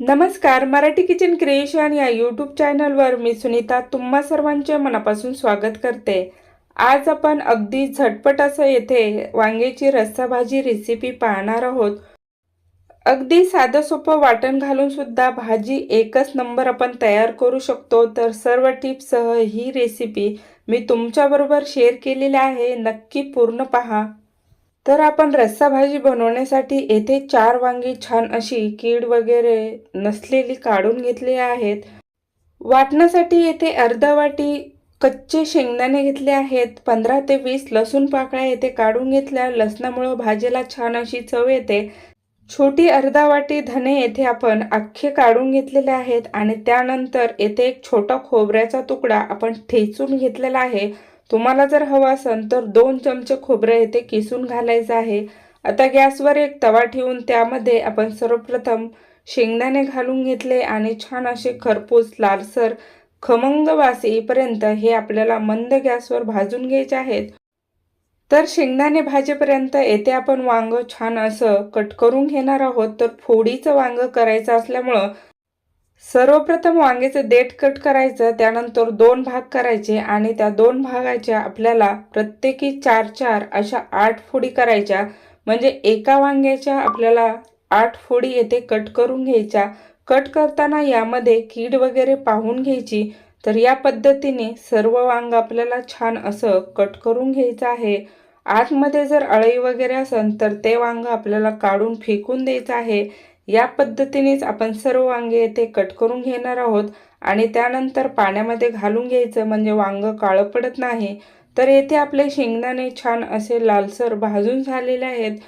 नमस्कार Marathi kitchen creation या YouTube चॅनलवर मी सुनीता तुम्हा सर्वांचे मनापासून स्वागत करते. आज आपण अगदी झटपट असं येथे वांग्याची रस्सा भाजी रेसिपी पाहणार आहोत. अगदी साधं सोपं वाटण घालून सुद्धा भाजी एकच नंबर आपण तयार करू शकतो. तर सर्व टिप्ससह ही रेसिपी मी तुमच्याबरोबर शेअर केलेली आहे. नक्की पूर्ण पहा. तर आपण रस्सा भाजी बनवण्यासाठी येथे चार वांगी छान अशी कीड वगैरे नसलेली काढून घेतली आहेत. वाटण्यासाठी येथे अर्धा वाटी कच्चे शेंगदाणे घेतले आहेत. पंधरा ते वीस लसूण पाकळ्या येथे काढून घेतल्या. लसणामुळं भाजीला छान अशी चव येते. छोटी अर्धा वाटी धने येथे आपण अख्खे काढून घेतलेले आहेत आणि त्यानंतर येथे एक छोटा खोबऱ्याचा तुकडा आपण ठेचून घेतलेला आहे. तुम्हाला जर हवं असेल तर दोन चमचे खोबरं येथे किसून घालायचं आहे. आता गॅसवर एक तवा ठेवून त्यामध्ये आपण सर्वप्रथम शेंगदाणे घालून घेतले आणि छान असे खरपूस लालसर खमंग वास येईपर्यंत हे आपल्याला मंद गॅसवर भाजून घ्यायचे आहेत. तर शेंगदाणे भाजेपर्यंत येथे आपण वांग छान असं कट करून घेणार आहोत. तर फोडीचं वांग करायचं असल्यामुळं सर्वप्रथम वांग्याचं देठ कट करायचं त्यानंतर दोन भाग करायचे आणि त्या दोन भागाच्या आपल्याला प्रत्येकी चार चार अशा आठ फोडी करायच्या. म्हणजे एका वांग्याच्या आपल्याला आठ फोडी येथे कट करून घ्यायच्या. कट करताना यामध्ये कीड वगैरे पाहून घ्यायची. तर या पद्धतीने सर्व वांग आपल्याला छान असं कट करून घ्यायचं आहे. आतमध्ये जर अळई वगैरे असेल तर ते वांग आपल्याला काढून फेकून द्यायचं आहे. या पद्धतीनेच आपण सर्व वांगे येथे कट करून घेणार आहोत आणि त्यानंतर पाण्यामध्ये घालून घ्यायचं म्हणजे वांग काळं पडत नाही. तर येथे आपले शेंगदाणे छान असे लालसर भाजून झालेले आहेत.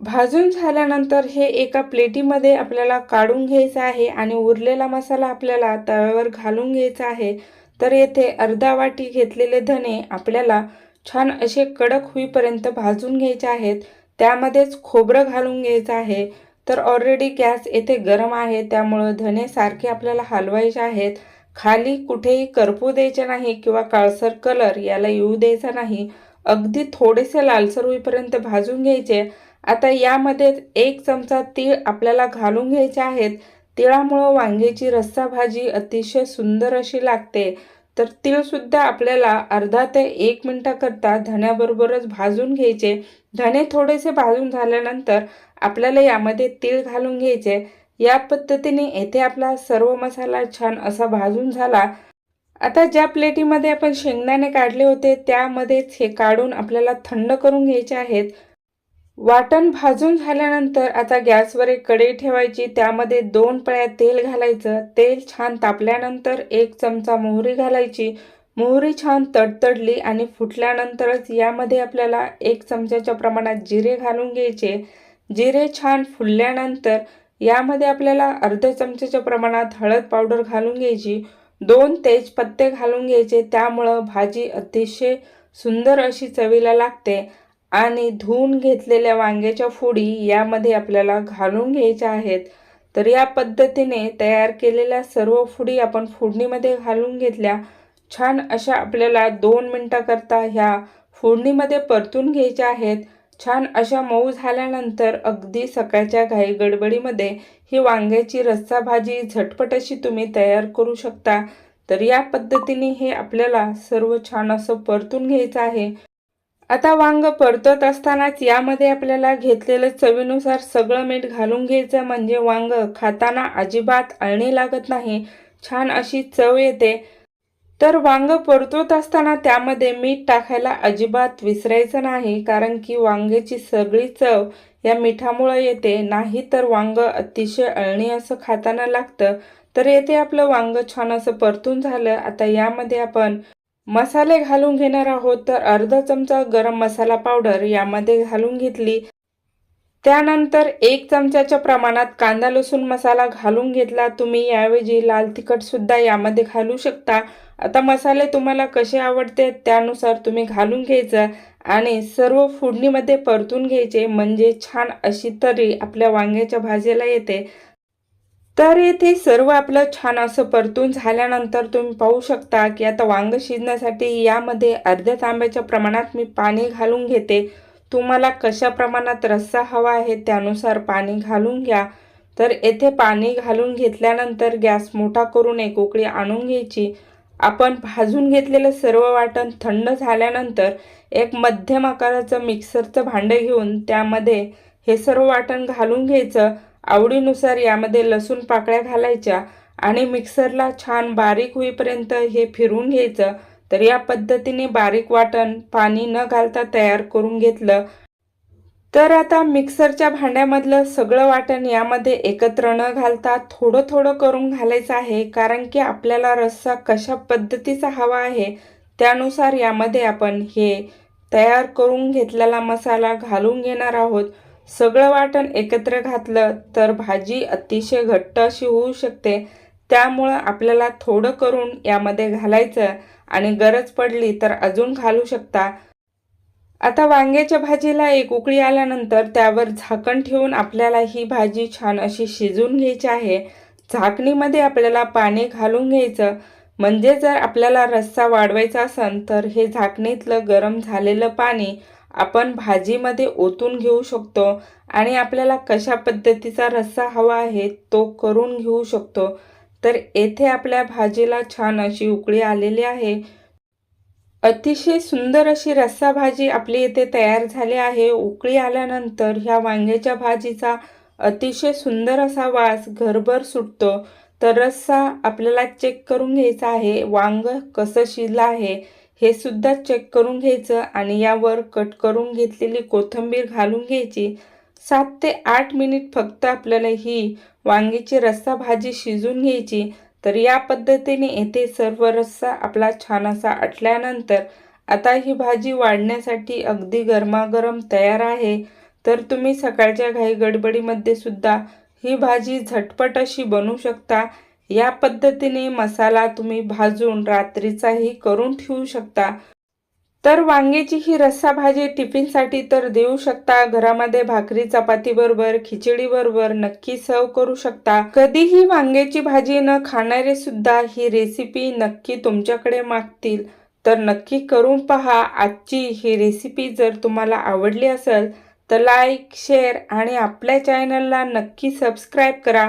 भाजून झाल्यानंतर हे एका प्लेटीमध्ये आपल्याला काढून घ्यायचं आहे आणि उरलेला मसाला आपल्याला तव्यावर घालून घ्यायचा आहे. तर येथे अर्धा वाटी घेतलेले धने आपल्याला छान असे कडक होईपर्यंत भाजून घ्यायचे आहेत. त्यामध्येच खोबरं घालून घ्यायचं आहे. तर ऑलरेडी गॅस येथे गरम आहे त्यामुळं धने सारखे आपल्याला हलवायचे आहेत. खाली कुठेही करपू द्यायचे नाही किंवा काळसर कलर याला येऊ द्यायचा नाही. अगदी थोडेसे लालसर होईपर्यंत भाजून घ्यायचे. आता यामध्ये एक चमचा तीळ आपल्याला घालून घ्यायचे आहेत. तिळामुळं वांग्याची रस्सा भाजी अतिशय सुंदर अशी लागते. तर तीळसुद्धा आपल्याला अर्धा ते एक मिनटाकरता धण्याबरोबरच भाजून घ्यायचे. धणे थोडेसे भाजून झाल्यानंतर आपल्याला यामध्ये तीळ घालून घ्यायचे. या पद्धतीने येथे आपला सर्व मसाला छान असा भाजून झाला. आता ज्या प्लेटीमध्ये आपण शेंगदाणे काढले होते त्यामध्येच हे काढून आपल्याला थंड करून घ्यायचे आहेत. वाटण भाजून झाल्यानंतर आता गॅसवर एक कढई ठेवायची त्यामध्ये दोन पळ्या तेल घालायचं. तेल छान तापल्यानंतर एक चमचा मोहरी घालायची. मोहरी छान तडतडली आणि फुटल्यानंतरच यामध्ये आपल्याला एक चमच्याच्या प्रमाणात जिरे घालून घ्यायचे. जिरे छान फुलल्यानंतर यामध्ये आपल्याला अर्ध्या चमच्याच्या प्रमाणात हळद पावडर घालून घ्यायची. दोन तेजपत्ते घालून घ्यायचे. त्यामुळं भाजी अतिशय सुंदर अशी चवीला लागते. आणि धुवून घेतलेल्या वांग्याच्या फोडी यामध्ये आपल्याला घालून घ्यायच्या आहेत. तर या पद्धतीने तयार केलेल्या सर्व फुडी आपण फोडणीमध्ये घालून घेतल्या. छान अशा आपल्याला दोन मिनटाकरता ह्या फोडणीमध्ये परतून घ्यायच्या आहेत. छान अशा मऊ झाल्यानंतर अगदी सकाळच्या घाई गडबडीमध्ये ही वांग्याची रस्सा भाजी झटपट अशी तुम्ही तयार करू शकता. तर या पद्धतीने हे आपल्याला सर्व छान असं परतून घ्यायचं आहे. आता वांग परतत असतानाच यामध्ये आपल्याला घेतलेलं चवीनुसार सगळं मीठ घालून घ्यायचं म्हणजे वांग खाताना अजिबात अळणी लागत नाही. छान अशी चव येते. तर वांग परतवत असताना त्यामध्ये मीठ टाकायला अजिबात विसरायचं नाही कारण की वांग्याची सगळी चव या मिठामुळं येते. नाही तर वांग अतिशय अळणी असं खाताना लागतं. तर येथे आपलं वांग छान असं परतून झालं. आता यामध्ये आपण मसाले घालून घेणार आहोत. तर अर्धा चमचा गरम मसाला पावडर यामध्ये घालून घेतली. त्यानंतर एक चमच्याच्या प्रमाणात कांदा लसूण मसाला घालून घेतला. तुम्ही याऐवजी लाल तिखटसुद्धा यामध्ये घालू शकता. आता मसाले तुम्हाला कसे आवडते त्यानुसार तुम्ही घालून घ्यायचं आणि सर्व फोडणीमध्ये परतून घ्यायचे. म्हणजे छान अशी तरी आपल्या वांग्याच्या भाजीला येते. तर येथे सर्व आपलं छान असं परतून झाल्यानंतर तुम्ही पाहू शकता की आता वांग शिजण्यासाठी यामध्ये अर्ध्या तांब्याच्या प्रमाणात मी पाणी घालून घेते. तुम्हाला कशा प्रमाणात रस्सा हवा आहे त्यानुसार पाणी घालून घ्या. तर येथे पाणी घालून घेतल्यानंतर गॅस मोठा करून एक उकळी आणून घ्यायची. आपण भाजून घेतलेलं सर्व वाटण थंड झाल्यानंतर एक मध्यम आकाराचं मिक्सरचं भांडं घेऊन त्यामध्ये हे सर्व वाटण घालून घ्यायचं. आवडीनुसार यामध्ये लसूण पाकळ्या घालायच्या आणि मिक्सरला छान बारीक होईपर्यंत हे फिरून घ्यायचं. तर या पद्धतीने बारीक वाटण पाणी न घालता तयार करून घेतलं. तर आता मिक्सरच्या भांड्यामधलं सगळं वाटण यामध्ये एकत्र न घालता थोडं थोडं करून घालायचं आहे कारण की आपल्याला रस्सा कशा पद्धतीचा हवा आहे त्यानुसार यामध्ये आपण हे तयार करून घेतलेला मसाला घालून घेणार आहोत. सगळं वाटण एकत्र घातलं तर भाजी अतिशय घट्ट अशी होऊ शकते. त्यामुळं आपल्याला थोडं करून यामध्ये घालायचं आणि गरज पडली तर अजून घालू शकता. आता वांग्याच्या भाजीला एक उकळी आल्यानंतर त्यावर झाकण ठेवून आपल्याला ही भाजी छान अशी शिजून घ्यायची आहे. झाकणीमध्ये आपल्याला पाणी घालून घ्यायचं. म्हणजे जर आपल्याला रस्सा वाढवायचा असेल तर हे झाकणीतलं गरम झालेलं पाणी आपण भाजीमध्ये ओतून घेऊ शकतो आणि आपल्याला कशा पद्धतीचा रस्सा हवा आहे तो करून घेऊ शकतो. तर येथे आपल्या भाजीला छान अशी उकळी आलेली आहे. अतिशय सुंदर अशी रस्सा भाजी आपली येथे तयार झाली आहे. उकळी आल्यानंतर ह्या वांग्याच्या भाजीचा अतिशय सुंदर असा वास घरभर सुटतो. तर रस्सा आपल्याला चेक करून घ्यायचा आहे. वांग कसं शिजलं आहे? हे सुद्धा चेक करून घ्यायचं आणि यावर कट करून घेतलेली कोथिंबीर घालून घ्यायची. सात ते आठ मिनिट फक्त आपल्याला ही वांगीची रस्सा भाजी शिजून घ्यायची. तर या पद्धतीने येथे सर्व रस्सा आपला छान असा आटल्यानंतर आता ही भाजी वाढण्यासाठी अगदी गरमागरम तयार आहे. तर तुम्ही सकाळच्या घाई गडबडीमध्ये सुद्धा ही भाजी झटपट अशी बनवू शकता. या पद्धतीने मसाला तुम्ही भाजून रात्रीचाही करून ठेवू शकता. तर वांग्याची ही रस्सा भाजी टिफिनसाठी तर देऊ शकता. घरामध्ये भाकरी चपाती बरोबर खिचडी बरोबर नक्की सर्व करू शकता. कधीही वांग्याची भाजी न खाणारे सुद्धा ही रेसिपी नक्की तुमच्याकडे मागतील. तर नक्की करून पहा. आजची ही रेसिपी जर तुम्हाला आवडली असेल तर लाईक शेअर आणि आपल्या चॅनलला नक्की सबस्क्राईब करा.